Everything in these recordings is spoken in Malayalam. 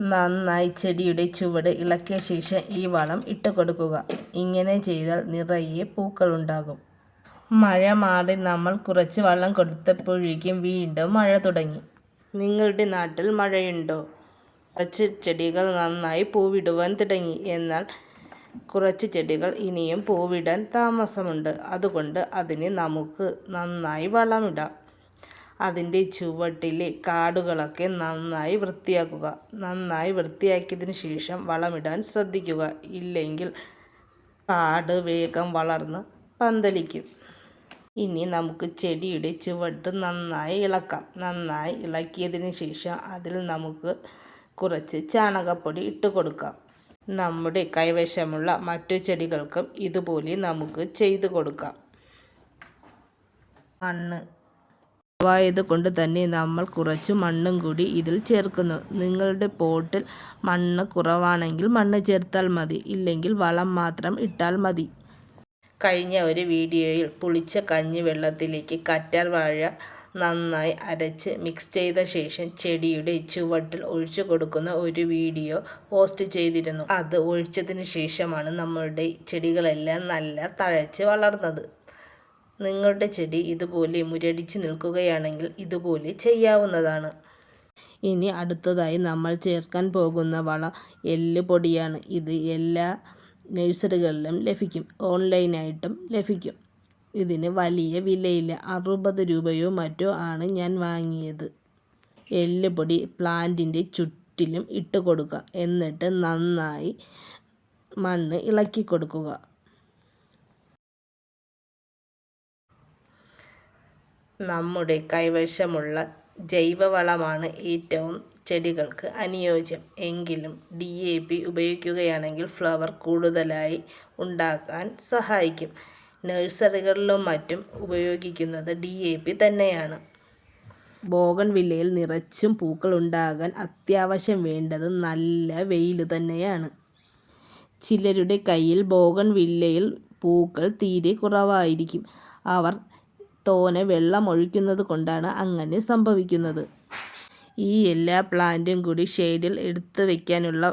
നന്നായി ചെടിയുടെ ചുവട് ഇളക്കിയ ശേഷം ഈ വളം ഇട്ട് കൊടുക്കുക ഇങ്ങനെ ചെയ്താൽ നിറയെ പൂക്കളുണ്ടാകും. മഴ മാറി നമ്മൾ കുറച്ച് വെള്ളം കൊടുത്തപ്പോഴേക്കും വീണ്ടും മഴ തുടങ്ങി. നിങ്ങളുടെ നാട്ടിൽ മഴയുണ്ടോ? കുറച്ച് ചെടികൾ നന്നായി പൂവിടുവാൻ തുടങ്ങി. എന്നാൽ കുറച്ച് ചെടികൾ ഇനിയും പൂവിടാൻ താമസമുണ്ട്. അതുകൊണ്ട് അതിന് നമുക്ക് നന്നായി വളമിടാം. അതിന്റെ ചുവട്ടിലെ കാടുകളൊക്കെ നന്നായി വൃത്തിയാക്കുക. നന്നായി വൃത്തിയാക്കിയതിന് ശേഷം വളമിടാൻ ശ്രദ്ധിക്കുക. ഇല്ലെങ്കിൽ കാട് വേഗം വളർന്ന് പന്തലിക്കും. ഇനി നമുക്ക് ചെടിയുടെ ചുവട്ട് നന്നായി ഇളക്കാം. നന്നായി ഇളക്കിയതിന് ശേഷം അതിൽ നമുക്ക് കുറച്ച് ചാണകപ്പൊടി ഇട്ട് കൊടുക്കാം. നമ്മുടെ കൈവശമുള്ള മറ്റു ചെടികൾക്കും ഇതുപോലെ നമുക്ക് ചെയ്തു കൊടുക്കാം. മണ്ണ് കൊണ്ട് തന്നെ നമ്മൾ കുറച്ച് മണ്ണും കൂടി ഇതിൽ ചേർക്കുന്നു. നിങ്ങളുടെ പോട്ടിൽ മണ്ണ് കുറവാണെങ്കിൽ മണ്ണ് ചേർത്താൽ മതി. ഇല്ലെങ്കിൽ വളം മാത്രം ഇട്ടാൽ മതി. കഴിഞ്ഞ ഒരു വീഡിയോയിൽ പുളിച്ച കഞ്ഞി വെള്ളത്തിലേക്ക് കറ്റാർ വാഴ നന്നായി അരച്ച് മിക്സ് ചെയ്ത ശേഷം ചെടിയുടെ ചുവട്ടിൽ ഒഴിച്ചു കൊടുക്കുന്ന ഒരു വീഡിയോ പോസ്റ്റ് ചെയ്തിരുന്നു. അത് ഒഴിച്ചതിന് ശേഷമാണ് നമ്മളുടെ ചെടികളെല്ലാം നല്ല തഴച്ച് വളർന്നത്. നിങ്ങളുടെ ചെടി ഇതുപോലെ മുരടിച്ച് നിൽക്കുകയാണെങ്കിൽ ഇതുപോലെ ചെയ്യാവുന്നതാണ്. ഇനി അടുത്തതായി നമ്മൾ ചേർക്കാൻ പോകുന്ന വള എല്ല് പൊടിയാണ് ഇത് എല്ലാ നഴ്സറികളിലും ലഭിക്കും. ഓൺലൈനായിട്ടും ലഭിക്കും. ഇതിന് വലിയ വിലയില്ല. അറുപത് രൂപയോ മറ്റോ ആണ് ഞാൻ വാങ്ങിയത്. എല്ലുപൊടി പ്ലാന്റിന്റെ ചുറ്റിലും ഇട്ട് കൊടുക്കുക എന്നിട്ട് നന്നായി മണ്ണ് ഇളക്കി കൊടുക്കുക നമ്മുടെ കൈവശമുള്ള ജൈവവളമാണ് ഏറ്റവും ചെടികൾക്ക് അനുയോജ്യം. എങ്കിലും ഡി എ പി ഉപയോഗിക്കുകയാണെങ്കിൽ ഫ്ലവർ കൂടുതലായി ഉണ്ടാക്കാൻ സഹായിക്കും. നഴ്സറികളിലും മറ്റും ഉപയോഗിക്കുന്നത് ഡി എ പി തന്നെയാണ്. വില്ലയിൽ നിറച്ചും പൂക്കൾ ഉണ്ടാകാൻ അത്യാവശ്യം വേണ്ടത് നല്ല വെയിൽ തന്നെയാണ്. ചിലരുടെ കയ്യിൽ വില്ലയിൽ പൂക്കൾ തീരെ കുറവായിരിക്കും. അവർ തോനെ വെള്ളം ഒഴിക്കുന്നത് കൊണ്ടാണ് അങ്ങനെ സംഭവിക്കുന്നത്. ഈ എല്ലാ പ്ലാന്റും കൂടി ഷെയ്ഡിൽ എടുത്തു വയ്ക്കാനുള്ള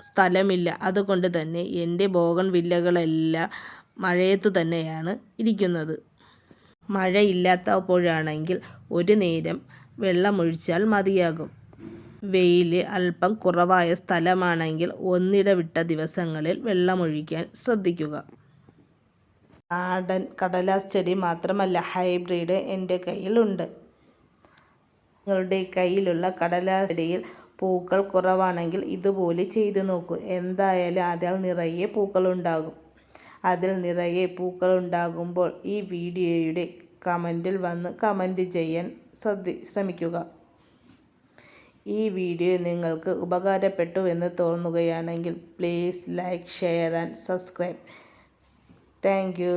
സ്ഥലമില്ല. അതുകൊണ്ട് തന്നെ എന്റെ ബോഗൺ വില്ലകളെല്ലാം മഴയത്ത് തന്നെയാണ് ഇരിക്കുന്നത്. മഴയില്ലാത്തപ്പോഴാണെങ്കിൽ ഒരു നേരം വെള്ളമൊഴിച്ചാൽ മതിയാകും. വെയിൽ അല്പം കുറവായ സ്ഥലമാണെങ്കിൽ ഒന്നിടവിട്ട ദിവസങ്ങളിൽ വെള്ളമൊഴിക്കാൻ ശ്രദ്ധിക്കുക. നാടൻ കടലാസ് ചെടി മാത്രമല്ല ഹൈബ്രിഡ് എന്റെ കയ്യിലുണ്ട്. നിങ്ങളുടെ കയ്യിലുള്ള കടലാസ് ചെടിയിൽ പൂക്കൾ കുറവാണെങ്കിൽ ഇതുപോലെ ചെയ്തു നോക്കൂ. എന്തായാലും അതിൽ നിറയെ പൂക്കളുണ്ടാകും. അതിൽ നിറയെ പൂക്കളുണ്ടാകുമ്പോൾ ഈ വീഡിയോയുടെ കമന്റിൽ വന്ന് കമന്റ് ചെയ്യാൻ ശ്രദ്ധി ശ്രമിക്കുക. ഈ വീഡിയോ നിങ്ങൾക്ക് ഉപകാരപ്പെട്ടുവെന്ന് തോന്നുകയാണെങ്കിൽ please like share and subscribe. Thank you